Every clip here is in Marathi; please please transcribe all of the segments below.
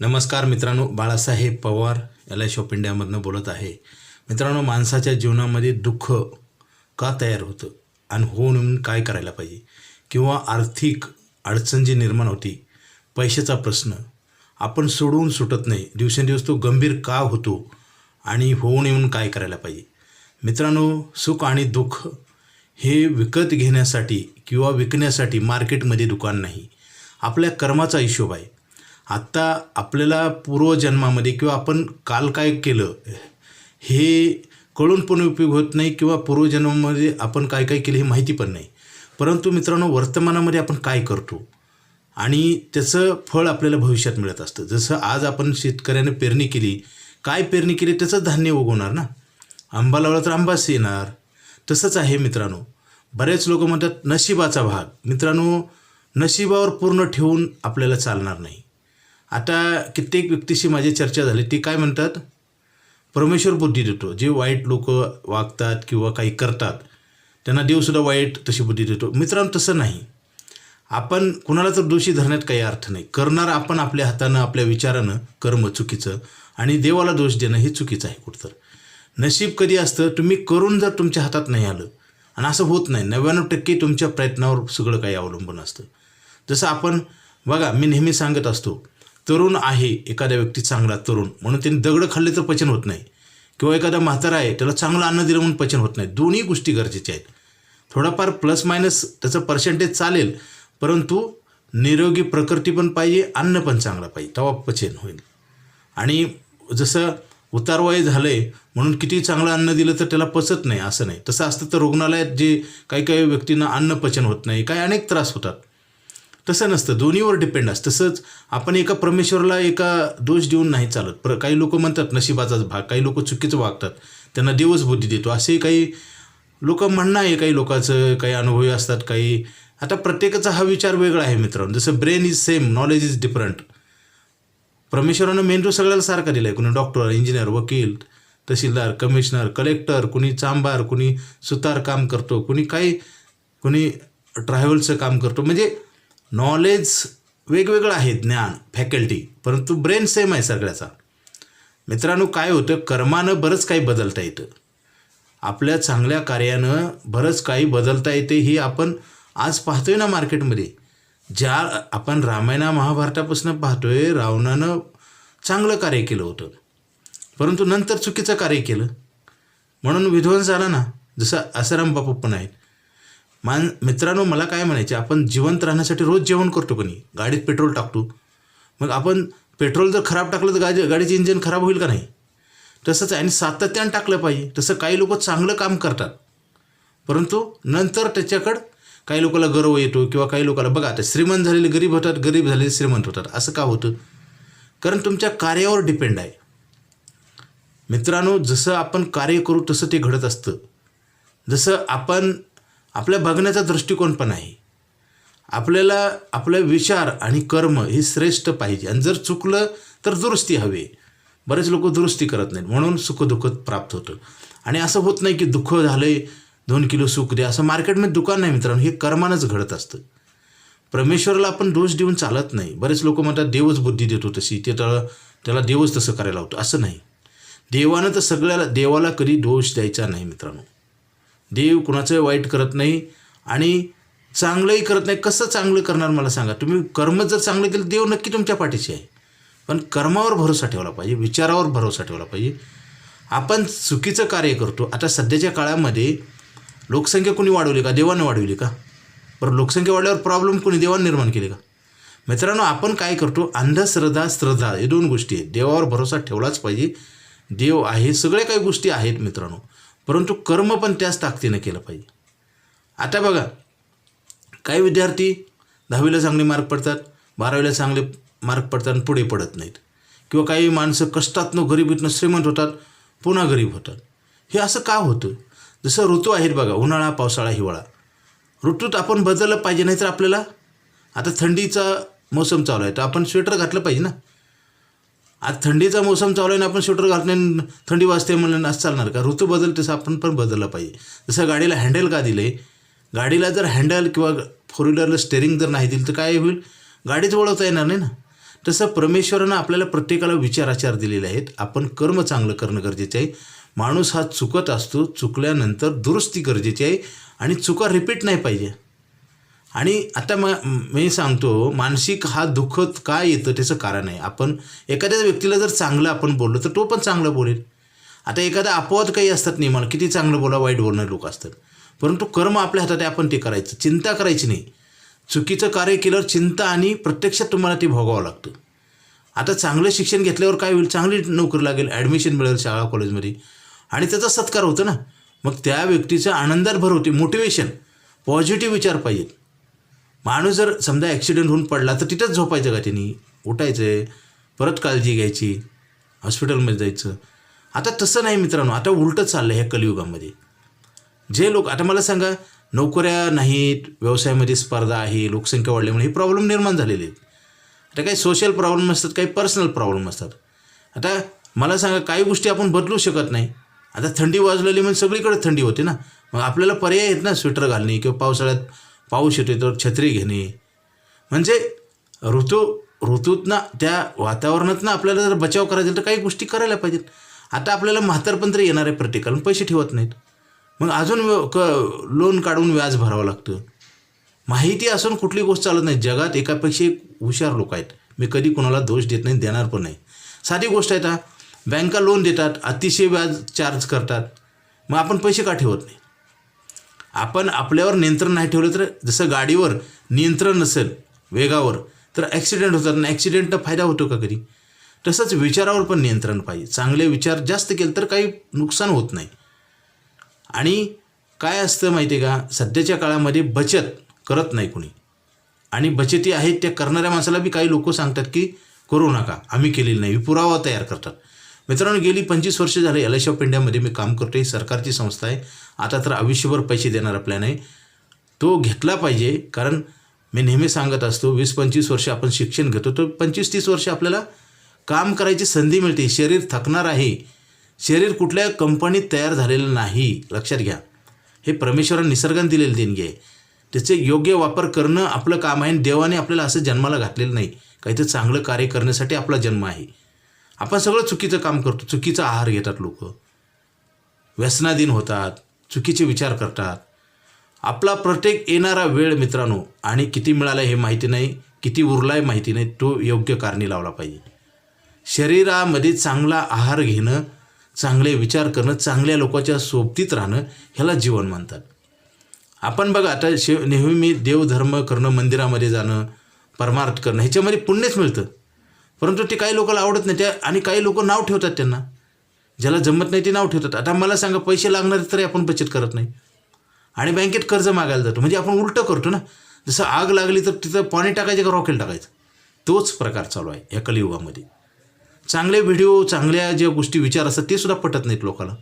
नमस्कार मित्रांनो Balasaheb Pawar L I of इंडियामधनं बोलत आहे. मित्रांनो माणसाच्या जीवनामध्ये दुःख का तयार होतं? आणि होऊन म्हणून काय करायला पाहिजे? किंवा आर्थिक अडचण जी निर्माण होती पैशाचा प्रश्न आपण सोडवून सुटत नाही. दिवसेंदिवस तो गंभीर का होतो? आणि होऊ नये म्हणून काय करायला पाहिजे? मित्रांनो सुख आणि दुःख हे विकत घेण्यासाठी किंवा विकण्यासाठी मार्केटमध्ये दुकान नाही. आपल्या कर्माचा हिशोब आहे. आत्ता आपल्याला पूर्वजन्मामध्ये किंवा आपण काल काय केलं हे कळून पण उपयोग होत नाही किंवा पूर्वजन्मामध्ये आपण काय काय केलं हे माहिती पण नाही. परंतु मित्रांनो वर्तमानामध्ये आपण काय करतो आणि त्याचं फळ आपल्याला भविष्यात मिळत असतं. जसं आज आपण शेतकऱ्याने पेरणी केली काय पेरणी केली त्याचं धान्य उगवणार ना? आंबा लावला तर आंबाच येणार. तसंच आहे मित्रांनो. बरेच लोक म्हणतात नशिबाचा भाग. मित्रांनो नशिबावर पूर्ण ठेवून आपल्याला चालणार नाही. आता कित्येक व्यक्तीशी माझी चर्चा झाली. ती काय म्हणतात? परमेश्वर बुद्धी देतो. जे वाईट लोक वागतात किंवा काही करतात त्यांना देवसुद्धा वाईट तशी बुद्धी देतो. मित्रांनो तसं नाही. आपण कुणाला तर दोषी धरण्यात काही अर्थ नाही. करणार आपण आपल्या हातानं आपल्या विचारानं कर्म चुकीचं आणि देवाला दोष देणं हे चुकीचं आहे कुठं नशीब कधी असतं? तुम्ही करून जर तुमच्या हातात नाही आलं आणि असं होत नाही नव्याण्णव टक्के तुमच्या प्रयत्नावर सगळं काही अवलंबून असतं. जसं आपण बघा मी नेहमी सांगत असतो तरुण आहे एखाद्या व्यक्ती चांगला तरुण म्हणून त्यांनी दगडं खाल्ले तर पचन होत नाही. किंवा एखादा म्हातारा आहे त्याला चांगलं अन्न दिलं म्हणून पचन होत नाही. दोन्ही गोष्टी गरजेच्या आहेत. थोडाफार प्लस मायनस त्याचं पर्सेंटेज चालेल परंतु निरोगी प्रकृती पण पाहिजे अन्न पण चांगलं पाहिजे तेव्हा पचन होईल. आणि जसं उतारवय झालं आहे म्हणून किती चांगलं अन्न दिलं तर त्याला पचत नाही असं नाही. तसं असतं तर रुग्णालयात जे काही काही व्यक्तींना अन्न पचन होत नाही काही अनेक त्रास होतात. तसं नसतं. दोन्हीवर डिपेंड असतं. तसंच आपण एका परमेश्वरला एका दोष देऊन नाही चालत. पर काही लोक म्हणतात नशिबाचाच भाग. काही लोक चुकीचं वागतात. त्यांना देवच बुद्धी देतो. असे काही लोक म्हणणं आहे. काही लोकांचं काही अनुभवी असतात काही. आता प्रत्येकाचा हा विचार वेगळा आहे मित्रांनो. जसं brain is same knowledge is different परमेश्वरानं मेंदू सगळ्याला सारखा दिला आहे कुणी डॉक्टर इंजिनियर वकील तहसीलदार कमिशनर कलेक्टर कुणी चांबार कुणी सुतार काम करतो कुणी काही कुणी ट्रॅव्हलचं काम करतो. म्हणजे नॉलेज वेगवेगळं आहे ज्ञान फॅकल्टी परंतु ब्रेन सेम आहे सगळ्याचा. मित्रांनो काय होतं? कर्मानं बरंच काही बदलता येतं. आपल्या चांगल्या कार्यानं बरंच काही बदलता येते ही आपण आज पाहतोय ना मार्केटमध्ये. ज्या आपण रामायणा महाभारतापासून पाहतोय रावणानं चांगलं कार्य केलं होतं. परंतु नंतर चुकीचं कार्य केलं. म्हणून विध्वंस झाला ना. जसं आसाराम बापू पण आहेत. मान मित्रांनो मला काय म्हणायचे आपण जिवंत राहण्यासाठी रोज जेवण करतो कोणी गाडीत पेट्रोल टाकतो. मग आपण पेट्रोल जर खराब टाकलं तर गाडी गाडीचं इंजिन खराब होईल का नाही? तसंच आहे आणि सातत्यानं टाकलं पाहिजे. तसं काही लोक चांगलं काम करतात. परंतु नंतर त्याच्याकडं काही लोकांना गर्व येतो किंवा काही लोकांना बघा आता श्रीमंत झालेले गरीब होतात गरीब झालेले श्रीमंत होतात. असं का होतं? कारण तुमच्या कार्यावर डिपेंड आहे. मित्रांनो जसं आपण कार्य करू तसं ते घडत असतं. जसं आपण आपल्या बघण्याचा दृष्टिकोन पण आहे. आपल्याला आपले विचार आणि कर्म हे श्रेष्ठ पाहिजे. आणि जर चुकलं तर दुरुस्ती हवी. बरेच लोक दुरुस्ती करत नाहीत. म्हणून सुखदुःख प्राप्त होतं. आणि असं होत नाही की दुःख झालं दोन किलो सुख दे असं मार्केटमध्ये दुकान नाही मित्रांनो. हे कर्मानंच घडत असतं. परमेश्वराला आपण दोष देऊन चालत नाही. बरेच लोक म्हणतात देवच बुद्धी देतो तशी ते त्याला त्याला देवच तसं करायला होतं असं नाही. देवानं तर सगळ्याला देवाला कधी दोष द्यायचा नाही मित्रांनो. देव कुणाचंही वाईट करत नाही आणि चांगलंही करत नाही. कसं चांगलं करणार मला सांगा. तुम्ही कर्म जर चांगलं केलं देव नक्की तुमच्या पाठीशी आहे. पण कर्मावर भरोसा ठेवला पाहिजे विचारावर भरोसा ठेवला पाहिजे. आपण चुकीचं कार्य करतो. आता सध्याच्या काळामध्ये लोकसंख्या कोणी वाढवली का? देवानं वाढवली का? बरं लोकसंख्या वाढल्यावर प्रॉब्लेम कोणी देवानं निर्माण केले का? मित्रांनो आपण काय करतो? अंधश्रद्धा श्रद्धा हे दोन गोष्टी आहेत. देवावर भरोसा ठेवलाच पाहिजे. देव आहे सगळ्या काही गोष्टी आहेत मित्रांनो. परंतु कर्म पण त्याच ताकदीनं केलं पाहिजे. आता बघा काही विद्यार्थी दहावीला चांगले मार्क पडतात बारावीला चांगले मार्क पडतात आणि पुढे पडत नाहीत. किंवा काही माणसं कष्टातनं गरिबीतनं श्रीमंत होतात पुन्हा गरीब होतात. हे असं का होतं? जसं ऋतू आहेत बघा उन्हाळा पावसाळा हिवाळा. ऋतूत आपण बदललं पाहिजे नाहीतर आपल्याला आता थंडीचा मोसम चालू आहे तर आपण स्वेटर घातलं पाहिजे ना? आज थंडीचा मोसम चालू आहे ना आपण स्वेटर घालत नाही थंडी वाजते म्हणलं असं चालणार का? ऋतू बदल तसं आपण पण बदललं पाहिजे. जसं गाडीला हँडल का दिले? गाडीला जर हँडल किंवा फोर व्हीलरला स्टेअरिंग जर नाही दिलं तर काय होईल? गाडीच वळवता येणार नाही ना. तसं परमेश्वरानं आपल्याला प्रत्येकाला विचाराचार दिलेले आहेत. आपण कर्म चांगलं करणं गरजेचं आहे. माणूस हा चुकत असतो चुकल्यानंतर दुरुस्ती गरजेची आहे आणि चुका रिपीट नाही पाहिजे. आणि आता म मी सांगतो मानसिक हा दुःख का येतं त्याचं कारण आहे आपण एखाद्या व्यक्तीला जर चांगलं आपण बोललो तर तो पण चांगलं बोलेल. आता एखादा अपवाद काही असतात नाही मला किती चांगलं बोला वाईट बोलणारे लोक असतात. परंतु कर्म आपल्या हातात आहे आपण ते करायचं. चिंता करायची नाही. चुकीचं कार्य केल्यावर चिंता आणि प्रत्यक्षात तुम्हाला ते भोगावं लागतं. आता चांगलं शिक्षण घेतल्यावर काय होईल? चांगली नोकरी लागेल ॲडमिशन मिळेल शाळा कॉलेजमध्ये आणि त्याचा सत्कार होतो ना. मग त्या व्यक्तीचा आनंदात भर होते मोटिवेशन पॉझिटिव्ह विचार पाहिजेत. माणूस जर समजा ॲक्सिडेंट होऊन पडला तर तिथंच झोपायचं का त्यांनी उठायचं आहे परत काळजी घ्यायची हॉस्पिटलमध्ये जायचं. आता तसं नाही मित्रांनो आता उलटं चाललं आहे ह्या कलियुगामध्ये. जे लोक आता मला सांगा नोकऱ्या नाहीत व्यवसायामध्ये स्पर्धा आहे लोकसंख्या वाढल्यामुळे हे प्रॉब्लेम निर्माण झालेले आहेत. आता काही सोशल प्रॉब्लेम असतात काही पर्सनल प्रॉब्लेम असतात. आता मला सांगा काही गोष्टी आपण बदलू शकत नाही. आता थंडी वाजलेली म्हणजे सगळीकडे थंडी होते ना. मग आपल्याला पर्याय आहेत ना स्वेटर घालणे किंवा पावसाळ्यात पाऊस येतो तर छत्री घेणे. म्हणजे ऋतू ऋतूतनं त्या वातावरणातनं आपल्याला जर बचाव करायचा तर काही गोष्टी करायला पाहिजेत. आता आपल्याला म्हातारपण तरी येणार आहे प्रत्येकाला पैसे ठेवत नाहीत. मग अजून क लोन काढून व्याज भरावं लागतं. माहिती असून कुठली गोष्ट चालत नाही. जगात एकापेक्षा एक हुशार लोक आहेत. मी कधी कोणाला दोष देत नाही देणार पण नाही. साधी गोष्ट आहे आता. बँका लोन देतात अतिशय व्याज चार्ज करतात. मग आपण पैसे का ठेवत नाही? आपण आपल्यावर नियंत्रण नाही ठेवलं तर जसं गाडीवर नियंत्रण नसेल वेगावर तर ॲक्सिडेंट होतात ना ॲक्सिडेंटनं फायदा होतो का कधी? तसंच विचारावर पण नियंत्रण पाहिजे. चांगले विचार जास्त केले तर काही नुकसान होत नाही. आणि काय असतं माहिती आहे का? सध्याच्या काळामध्ये बचत करत नाही कुणी. आणि बचती आहेत त्या करणाऱ्या माणसाला बी काही लोक सांगतात की करू नका आम्ही केलेली नाही. पुरावा तयार करतात. मित्रांनो गेली पंचवीस वर्ष झाले एल ऑफ इंडियामध्ये मी काम करतो सरकारची संस्था आहे. आता तर आयुष्यभर पैसे देणारा प्लॅन आहे. तो घेतला पाहिजे कारण मी नेहमी सांगत असतो वीस पंचवीस वर्ष आपण शिक्षण घेतो तर पंचवीस तीस वर्ष आपल्याला काम करायची संधी मिळते. शरीर थकणार आहे. शरीर कुठल्या कंपनीत तयार झालेलं नाही लक्षात घ्या. हे परमेश्वरान निसर्गाने दिलेली देणगी आहे. त्याचे योग्य वापर करणं आपलं काम आहे आणि देवाने आपल्याला असं जन्माला घातलेलं नाही. काहीतरी चांगलं कार्य करण्यासाठी आपला जन्म आहे. आपण सगळं चुकीचं काम करतो चुकीचा आहार घेतात लोक. व्यसनाधीन होतात चुकीचे विचार करतात. आपला प्रत्येक येणारा वेळ मित्रांनो आणि किती मिळाला हे माहिती नाही किती उरला आहे माहिती नाही तो योग्य कारणी लावला पाहिजे. शरीरामध्ये चांगला आहार घेणं चांगले विचार करणं चांगल्या लोकांच्या सोबतीत राहणं ह्याला जीवन म्हणतात आपण बघा आता शे नेहमी देवधर्म करणं मंदिरामध्ये जाणं परमार्थ करणं ह्याच्यामध्ये पुण्यच मिळतं. परंतु ते काही लोकांना आवडत नाही. त्या आणि काही लोक नाव ठेवतात त्यांना. ज्याला जमत नाही ते नाव ठेवतात. आता मला सांगा पैसे लागणारे तरी आपण बचत करत नाही. आणि बँकेत कर्ज मागायला जातो. म्हणजे आपण उलटं करतो ना. जसं आग लागली तर तिथं पाणी टाकायचं का रॉकेल टाकायचं? तोच प्रकार चालू आहे या कलियुगामध्ये. चांगले व्हिडिओ चांगल्या ज्या गोष्टी विचार असतात ते सुद्धा पटत नाहीत लोकांना.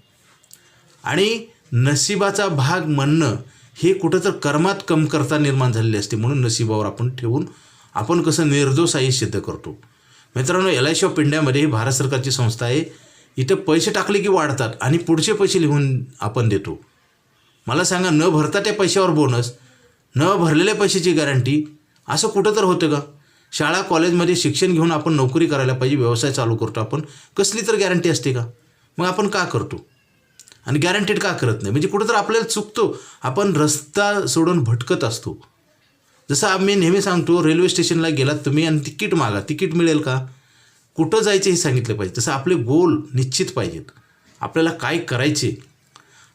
आणि नशिबाचा भाग म्हणणं हे कुठं तर कर्मात कमकरता निर्माण झालेली असते. म्हणून नशिबावर आपण ठेवून आपण कसं निर्दोष आई सिद्ध करतो. मित्रांनो एल आय सी ऑफ इंडियामध्ये ही भारत सरकारची संस्था आहे. इथं पैसे टाकले की वाढतात आणि पुढचे पैसे लिहून आपण देतो. मला सांगा न भरता त्या पैशावर बोनस न भरलेल्या पैशाची गॅरंटी असं कुठं तर होतं का? शाळा कॉलेजमध्ये शिक्षण घेऊन आपण नोकरी करायला पाहिजे व्यवसाय चालू करतो आपण कसली तर गॅरंटी असते का? मग आपण का करतो? आणि गॅरंटेड का करत नाही? म्हणजे कुठं तर आपल्याला चुकतो. आपण रस्ता सोडून भटकत असतो. जसं आम्ही नेहमी सांगतो रेल्वे स्टेशनला गेलात तुम्ही आणि तिकीट मागा. तिकीट मिळेल का? कुठं जायचे हे सांगितलं पाहिजे. तसं आपले गोल निश्चित पाहिजेत. आपल्याला काय करायचे?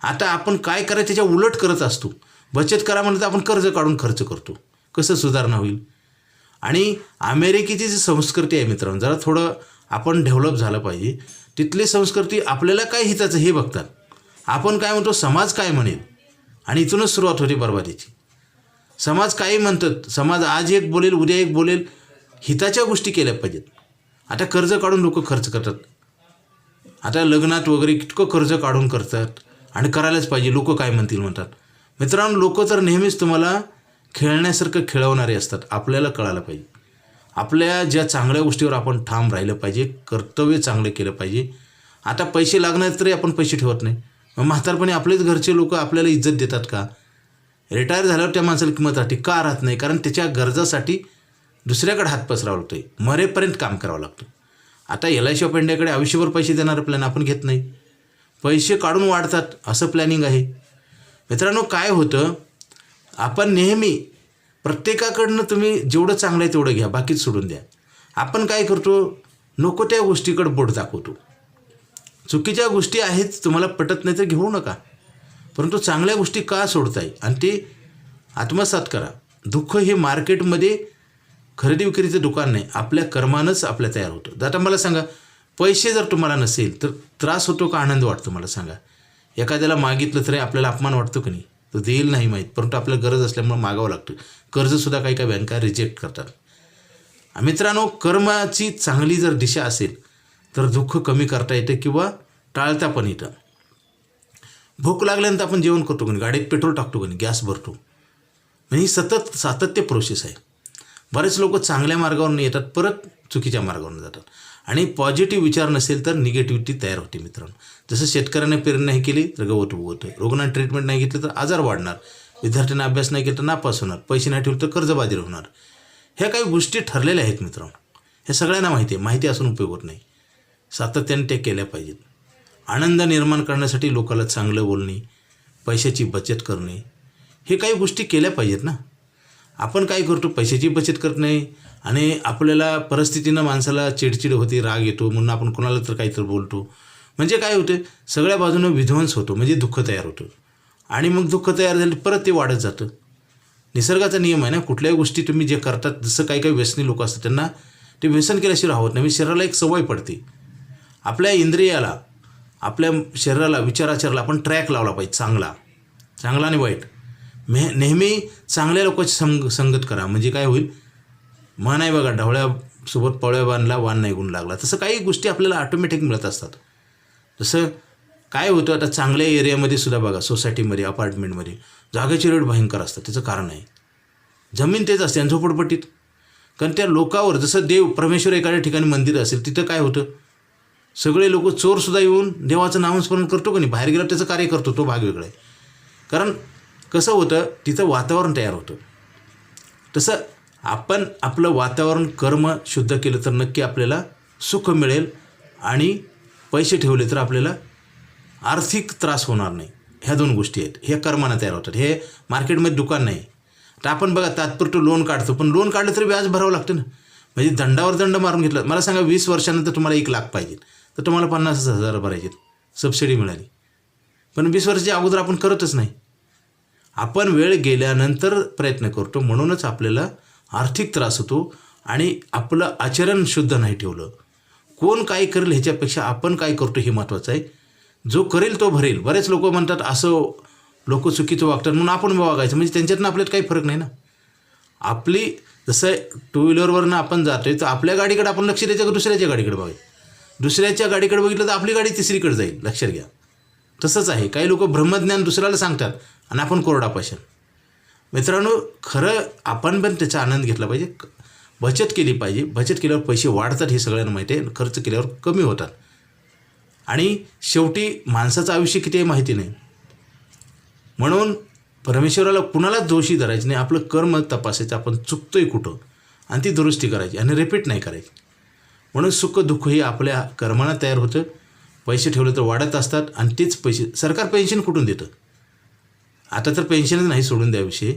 आता आपण काय करायचं त्याच्या उलट करत असतो. बचत करा म्हणलं तर आपण कर्ज काढून खर्च करतो. कसं सुधारणा होईल? आणि अमेरिकेची जी संस्कृती आहे मित्रांनो जरा थोडं आपण डेव्हलप झालं पाहिजे. तिथली संस्कृती आपल्याला काय हिताचं हे बघतात. आपण काय म्हणतो समाज काय म्हणेल? आणि इथूनच सुरुवात होते बरबादीची. समाज काही म्हणतात समाज आज एक बोलेल उद्या एक बोलेल हिताच्या गोष्टी केल्या पाहिजेत. आता कर्ज काढून लोक खर्च करतात. आता लग्नात वगैरे कितकं कर्ज काढून करतात आणि करायलाच पाहिजे लोक काय म्हणतील म्हणतात. मित्रांनो लोक तर नेहमीच तुम्हाला खेळण्यासारखं खेळवणारे असतात आपल्याला कळायला पाहिजे. आपल्या ज्या चांगल्या गोष्टीवर आपण ठाम राहिलं पाहिजे कर्तव्य चांगलं केलं पाहिजे. आता पैसे लागणार तरी आपण पैसे ठेवत नाही. मग म्हातारपणी आपलेच घरचे लोक आपल्याला इज्जत देतात का? रिटायर झाल्यावर त्या माणसाला किंमत राहते. का राहत नाही? कारण त्याच्या गरजासाठी दुसऱ्याकडे हात पसरावा लागतो आहे मरेपर्यंत काम करावं लागतं. आता एल आय सी ऑफ इंडियाकडे आयुष्यभर पैसे देणारा प्लॅन आपण घेत नाही. पैसे काढून वाढतात. असं प्लॅनिंग आहे. मित्रांनो काय होतं? आपण नेहमी प्रत्येकाकडनं तुम्ही जेवढं चांगलं आहे तेवढं घ्या. बाकीच सोडून द्या. आपण काय करतो? नको त्या गोष्टीकडे बोट दाखवतो. चुकीच्या गोष्टी आहेत तुम्हाला पटत नाही तर घेऊ नका. परंतु चांगल्या गोष्टी का सोडताय? आणि ते आत्मसात करा. दुःख हे मार्केटमध्ये खरेदी विक्रीचं दुकान नाही. आपल्या कर्मानंच आपल्या तयार होतं. आता मला सांगा पैसे जर तुम्हाला नसेल तर त्रास होतो का? आनंद वाटतो मला सांगा. एखाद्याला मागितलं तरी आपल्याला अपमान वाटतो की नाही? तो देईल नाही माहीत. परंतु आपल्याला गरज असल्यामुळे मागावं लागतं. कर्जसुद्धा काही काही बँका रिजेक्ट करतात. मित्रांनो कर्माची चांगली जर दिशा असेल तर दुःख कमी करता येतं किंवा टाळता पण येतं. भूक लागल्यानंतर आपण जेवण करतो कोणी? गाडीत पेट्रोल टाकतो कोणी? गॅस भरतो. म्हणजे ही सतत सातत्य प्रोसेस आहे. बरेच लोक चांगल्या मार्गावरून येतात परत चुकीच्या मार्गावरून जातात. आणि पॉझिटिव्ह विचार नसेल तर निगेटिव्हिटी तयार होते मित्रांनो. जसं शेतकऱ्याने पेरणी नाही केली तर गवत उगवतं रुग्णांना ट्रीटमेंट नाही घेतलं तर आजार वाढणार. विद्यार्थ्यांना अभ्यास नाही केला तर नापास होणार. पैसे नाही ठेवले तर कर्जबाधित होणार. ह्या काही गोष्टी ठरलेल्या आहेत मित्रांनो. हे सगळ्यांना माहिती आहे. माहिती असून उपयोग होत नाही. सातत्याने त्या केल्या पाहिजेत. आनंद निर्माण करण्यासाठी लोकाला चांगलं बोलणे पैशाची बचत करणे हे काही गोष्टी केल्या पाहिजेत ना. आपण काय करतो पैशाची बचत करत नाही आणि आपल्याला परिस्थितीनं माणसाला चिडचिड होते राग येतो म्हणून आपण कोणाला तर काहीतरी बोलतो. म्हणजे काय होते सगळ्या बाजूनं विध्वंस होतो म्हणजे दुःख तयार होतं. आणि मग दुःख तयार झाले परत ते वाढत जातं. निसर्गाचा नियम आहे ना कुठल्याही गोष्टी तुम्ही जे करतात जसं काही काही व्यसनी लोक असतात त्यांना ते व्यसन केल्याशिवाय राहत नाही म्हणजे शरीराला एक सवय पडते. आपल्या इंद्रियाला आपल्या शरीराला विचाराचाराला आपण ट्रॅक लावला पाहिजे चांगला. चांगला आणि वाईट. मे नेहमी चांगल्या लोकांची संग संगत करा. म्हणजे काय होईल? म्हण आहे बघा ढवळ्यासोबत पवळ्या बांधला वान नाही गुण लागला. तसं काही गोष्टी आपल्याला ऑटोमॅटिक मिळत असतात. जसं काय होतं आता चांगल्या एरियामध्ये सुद्धा बघा सोसायटीमध्ये अपार्टमेंटमध्ये जागेचे रेट भयंकर असतात. त्याचं कारण आहे जमीन तेच असते आणि झोपडपट्टीत. कारण त्या लोकावर जसं देव परमेश्वर एखाद्या ठिकाणी मंदिर असेल तिथं काय होतं? सगळे लोक चोरसुद्धा येऊन देवाचं नामस्मरण करतो का नाही? बाहेर गेला त्याचं कार्य करतो तो भाग वेगळा आहे. कारण कसं होतं तिथं वातावरण तयार होतं. तसं आपण आपलं वातावरण कर्म शुद्ध केलं तर नक्की आपल्याला सुख मिळेल आणि पैसे ठेवले तर आपल्याला आर्थिक त्रास होणार नाही. ह्या दोन गोष्टी आहेत. हे कर्मानं तयार होतात. हे मार्केटमध्ये दुकान नाही. तर आपण बघा तात्पुरतं लोन काढतो. पण लोन काढलं तरी व्याज भरावं लागतं ना. म्हणजे दंडावर दंड मारून घेतला. मला सांगा वीस वर्षानंतर तुम्हाला एक लाख पाहिजे. तर तुम्हाला पन्नास हजार भरायचे सबसिडी मिळाली. पण वीस वर्षाच्या अगोदर आपण करतच नाही. आपण वेळ गेल्यानंतर प्रयत्न करतो म्हणूनच आपल्याला आर्थिक त्रास होतो आणि आपलं आचरण शुद्ध नाही ठेवलं. कोण काय करेल ह्याच्यापेक्षा आपण काय करतो हे महत्त्वाचं आहे. जो करेल तो भरेल. बरेच लोक म्हणतात असं लोक चुकीचं वागतात. म्हणून आपण वागायचं. म्हणजे त्यांच्यातनं आपल्यात काही फरक नाही ना. आपली जसं टू व्हीलरवरनं आपण जातोय तर आपल्या गाडीकडे आपण लक्ष द्यायचं का दुसऱ्याच्या गाडीकडे बघायचं? दुसऱ्याच्या गाडीकडे बघितलं तर आपली गाडी तिसरीकडे जाईल. लक्षात घ्या. तसंच आहे. काही लोक ब्रह्मज्ञान दुसऱ्याला सांगतात आणि आपण कोरडा मित्रांनो खरं आपण पण त्याचा आनंद घेतला पाहिजे. बचत केली पाहिजे. बचत केल्यावर पैसे वाढतात हे सगळ्यांना माहिती आहे. खर्च केल्यावर कमी होतात. आणि शेवटी माणसाचं आयुष्य किती आहे माहिती नाही. म्हणून परमेश्वराला कुणालाच दोषी धरायचं नाही. आपलं कर्म तपासायचं. आपण चुकतोय कुठं? आणि ती दुरुस्ती करायची. आणि रिपीट नाही करायची. म्हणून सुख दुःख हे आपल्या कर्मानं तयार होतं. पैसे ठेवले तर वाढत असतात आणि तेच पैसे सरकार पेन्शन कुठून देतं? आता तर पेन्शनच नाही सोडून द्याविषयी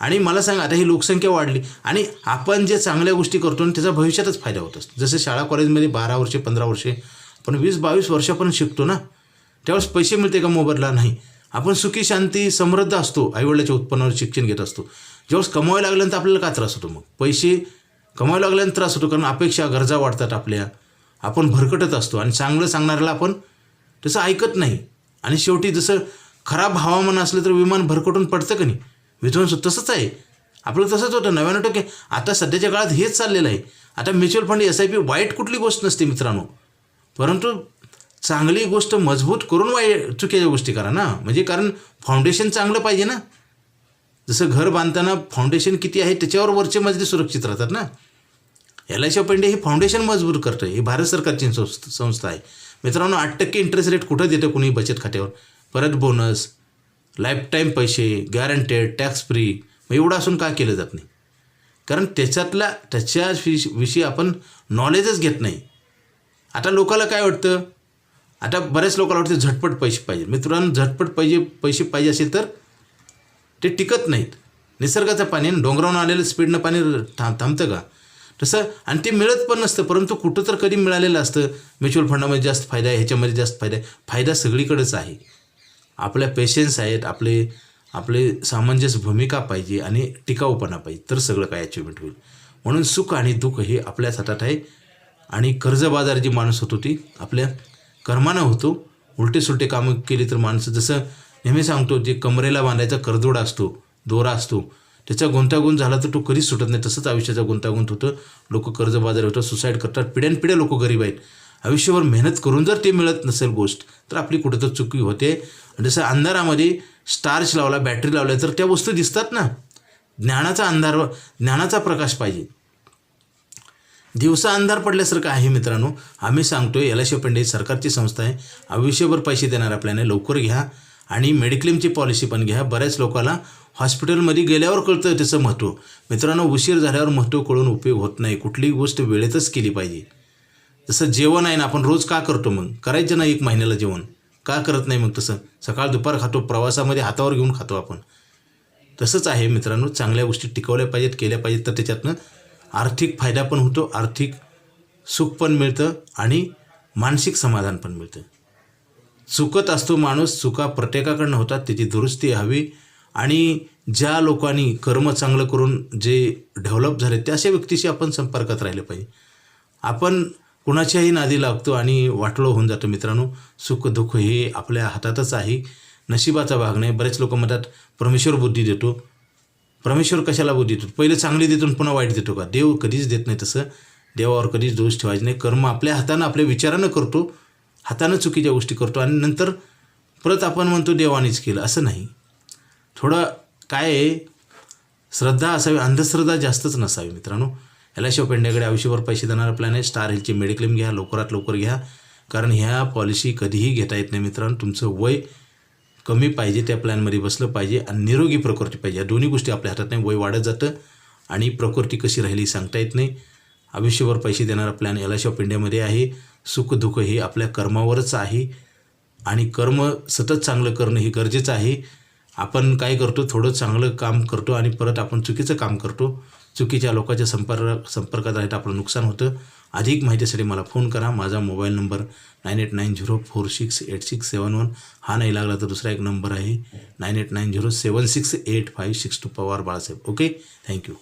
आणि मला सांगा आता ही लोकसंख्या वाढली आणि आपण जे चांगल्या गोष्टी करतो ना त्याचा भविष्यातच फायदा होत असतो. जसं शाळा कॉलेजमध्ये बारा वर्षे पंधरा वर्षे आपण वीस बावीस वर्षापर्यंत शिकतो ना त्यावेळेस पैसे मिळते का मोबदला? नाही. आपण सुखी शांती समृद्ध असतो आईवडिलाच्या उत्पन्नावर शिक्षण घेत असतो. ज्यावेळेस कमवायला लागल्यानंतर आपल्याला का त्रास होतो मग? पैसे कमवायला लागल्याने त्रास होतो कारण अपेक्षा गरजा वाढतात आपल्या. आपण भरकटत असतो आणि चांगलं सांगणाऱ्याला आपण तसं ऐकत नाही. आणि शेवटी जसं खराब हवामान असलं तर विमान भरकटून पडतं का नाही? विध्वंस तसंच आहे. आपलं तसंच होतं. नव्याण्णव टक्के आता सध्याच्या काळात हेच चाललेलं आहे. आता mutual fund S I P वाईट कुठली गोष्ट नसते मित्रांनो. परंतु चांगली गोष्ट मजबूत करून वाईट चुकीच्या गोष्टी करा ना. म्हणजे कारण फाउंडेशन चांगलं पाहिजे ना. जसं घर बांधताना फाउंडेशन किती आहे त्याच्यावर वरचे मजले सुरक्षित राहतात ना. L I C of India he foundation मजबूत करतं हे भारत सरकारची संस्थ संस्था आहे. मित्रांनो आठ टक्के इंटरेस्ट रेट कुठं देतं कुणी बचत खात्यावर? परत बोनस लाईफटाईम पैसे गॅरंटेड टॅक्स फ्री मग एवढं असून का केलं जात नाही? कारण त्याच्यातल्या त्याच्या विष विषयी आपण नॉलेजच घेत नाही. आता लोकाला काय वाटतं? आता बऱ्याच लोकांना वाटतं झटपट पैसे पाहिजे. मित्रांनो झटपट पाहिजे पैसे पाहिजे असेल तर ते टिकत नाहीत. निसर्गाचं पाणी डोंगरावून आलेलं स्पीडनं पाणी थांब थांबतं का? तसं आणि ते मिळत पण नसतं परंतु कुठं तर कधी मिळालेलं असतं. म्युच्युअल फंडामध्ये जास्त फायदा आहे ह्याच्यामध्ये जास्त फायदा आहे. फायदा सगळीकडेच आहे. आपल्या पेशन्स आहेत आपले आपले सामंजस्य भूमिका पाहिजे आणि टिकाऊपणा पाहिजे. तर सगळं काय अचिव्हमेंट होईल. म्हणून सुख आणि दुःख हे आपल्याच हातात आहे. आणि कर्जबाजार जी माणूस होतो ती आपल्या कर्मानं होतो. उलटे सुलटे कामं केली तर माणसं जसं नेहमी सांगतो जे कमरेला बांधायचा कर्जोडा असतो दोरा असतो त्याचा गुंतागुंत झाला तर तो कधीच सुटत नाही. तसंच आयुष्याचा गुंतागुंत होतं. लोक कर्जबाजार होतात सुसाईड करतात. पिढ्यानपिढ्या लोक गरीब आहेत. आयुष्यभर मेहनत करून जर ते मिळत नसेल गोष्ट तर आपली कुठं तर चुकी होते. आणि जसं अंधारामध्ये स्टार्च लावला बॅटरी लावल्या तर त्या वस्तू दिसतात ना. ज्ञानाचा अंधार ज्ञानाचा प्रकाश पाहिजे. दिवसा अंधार पडल्यासारखं आहे मित्रांनो. आम्ही सांगतो एल आय पंडित सरकारची संस्था आहे. आयुष्यभर पैसे देणार आपल्याला. लवकर घ्या. आणि मेडिक्लेमची पॉलिसी पण घ्या. बऱ्याच लोकांना हॉस्पिटलमध्ये गेल्यावर कळतं त्याचं महत्त्व मित्रांनो उशीर झाल्यावर महत्त्व कळून उपयोग होत नाही. कुठलीही गोष्ट वेळेतच केली पाहिजे. जसं जेवण आहे ना आपण रोज का करतो मग? करायचं ना एक महिन्याला जेवण. का करत नाही मग तसं? सकाळ दुपार खातो प्रवासामध्ये हातावर घेऊन खातो आपण. तसंच आहे मित्रांनो चांगल्या गोष्टी टिकवल्या पाहिजेत केल्या पाहिजेत. तर त्याच्यातनं आर्थिक फायदा पण होतो आर्थिक सुख पण मिळतं आणि मानसिक समाधान पण मिळतं. चुकत असतो माणूस चुका प्रत्येकाकडनं होतात त्याची दुरुस्ती हवी. आणि ज्या लोकांनी कर्म चांगलं करून जे डेव्हलप झाले त्या अशा व्यक्तीशी आपण संपर्कात राहिले पाहिजे. आपण कुणाच्याही नादी लागतो आणि वाटलो होऊन जातो मित्रांनो. सुख दुःख हे आपल्या हातातच आहे. नशिबाचा भाग नाही. बरेच लोक म्हणतात परमेश्वर बुद्धी देतो. परमेश्वर कशाला बुद्धी देतो? पहिले चांगली देतो पुन्हा वाईट देतो का? देव कधीच देत नाही तसं. देवावर कधीच दोष ठेवायचे नाही. कर्म आपल्या हातानं आपल्या विचारानं करतो. हातानं चुकीच्या गोष्टी करतो आणि नंतर परत आपण म्हणतो देवानेच केलं. असं नाही. थोडं काय आहे श्रद्धा असावी अंधश्रद्धा जास्तच नसावी मित्रांनो. याला पेंड्याकडे आयुष्यभर पैसे देणारा प्लॅन आहे. स्टार हेल्थची मेडिक्लेम घ्या लवकरात लवकर घ्या. कारण ह्या पॉलिसी कधीही घेता येत नाही मित्रांनो. तुमचं वय कमी पाहिजे त्या प्लॅनमध्ये बसलं पाहिजे आणि निरोगी प्रकृती पाहिजे. या दोन्ही गोष्टी आपल्या हातात नाही. वय वाढत जातं आणि प्रकृती कशी राहिली सांगता येत नाही. आयुष्यभर पैसे देणारा प्लॅन एल ऑफ इंडियामध्ये आहे. सुखदुःख हे आपल्या कर्मावरच आहे. आणि कर्म सतत चांगलं करणं हे गरजेचं आहे. आपण काय करतो? थोडं चांगलं काम करतो आणि परत आपण चुकीचं काम करतो. चुकीच्या लोकांच्या संपर्क संपर्कात राहता आपलं नुकसान होतं. अधिक माहितीसाठी मला फोन करा. माझा mobile number nine eight nine zero four six eight six seven one. हा नाही लागला तर दुसरा एक नंबर आहे. Nine eight nine zero seven six eight five six two Pawar Balasaheb. Okay? Thank you.